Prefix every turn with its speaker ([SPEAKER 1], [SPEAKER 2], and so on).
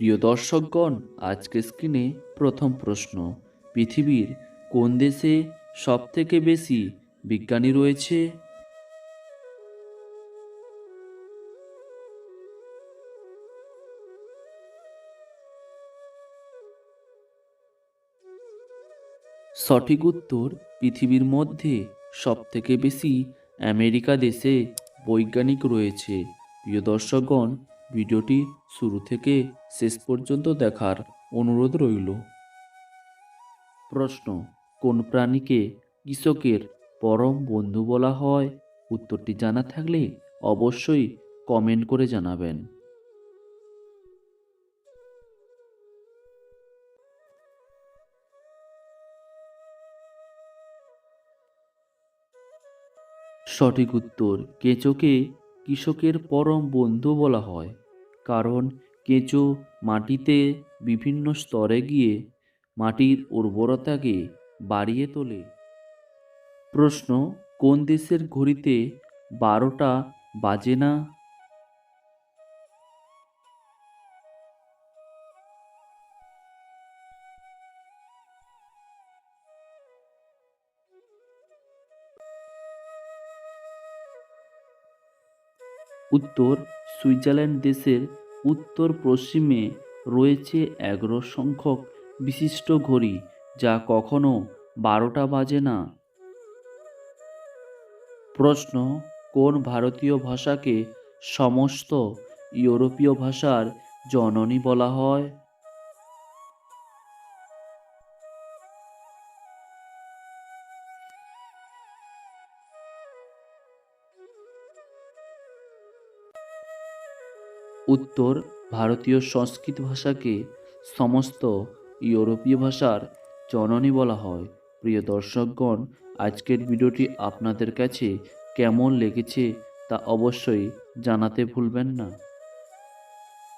[SPEAKER 1] প্রিয় দর্শকগণ আজকে স্ক্রিনে প্রথম প্রশ্ন। পৃথিবীর কোন দেশে সবথেকে বেশি বিজ্ঞানী রয়েছে? সঠিক উত্তর, পৃথিবীর মধ্যে সবথেকে বেশি আমেরিকা দেশে বৈজ্ঞানিক রয়েছে। প্রিয় দর্শকগণ ভিডিওটি শুরু থেকে শেষ পর্যন্ত দেখার অনুরোধ রইল। প্রশ্ন, কোন প্রাণীকে কৃষকের পরম বন্ধু বলা হয়? উত্তরটি জানা থাকলে অবশ্যই কমেন্ট করে জানাবেন। সঠিক উত্তর, কেঁচোকে কৃষকের পরম বন্ধু বলা হয়। কারণ কেঁচো মাটিতে বিভিন্ন স্তরে গিয়ে মাটির উর্বরতাকে বাড়িয়ে তোলে। প্রশ্ন, কোন দেশের ঘড়িতে বারোটা বাজে না? উত্তর সুইজারল্যান্ড দেশের উত্তর পশ্চিমে রয়েছে এগারো সংখ্যক বিশিষ্ট ঘড়ি, যা কখনো বারোটা বাজে না। প্রশ্ন, কোন ভারতীয় ভাষাকে সমস্ত ইউরোপীয় ভাষার জননী বলা হয়? উত্তর ভারতীয় সংস্কৃত ভাষাকে সমস্ত ইউরোপীয় ভাষার জননী বলা হয়। প্রিয় দর্শকগণ, আজকের ভিডিওটি আপনাদের কাছে কেমন লেগেছে তা অবশ্যই জানাতে ভুলবেন না।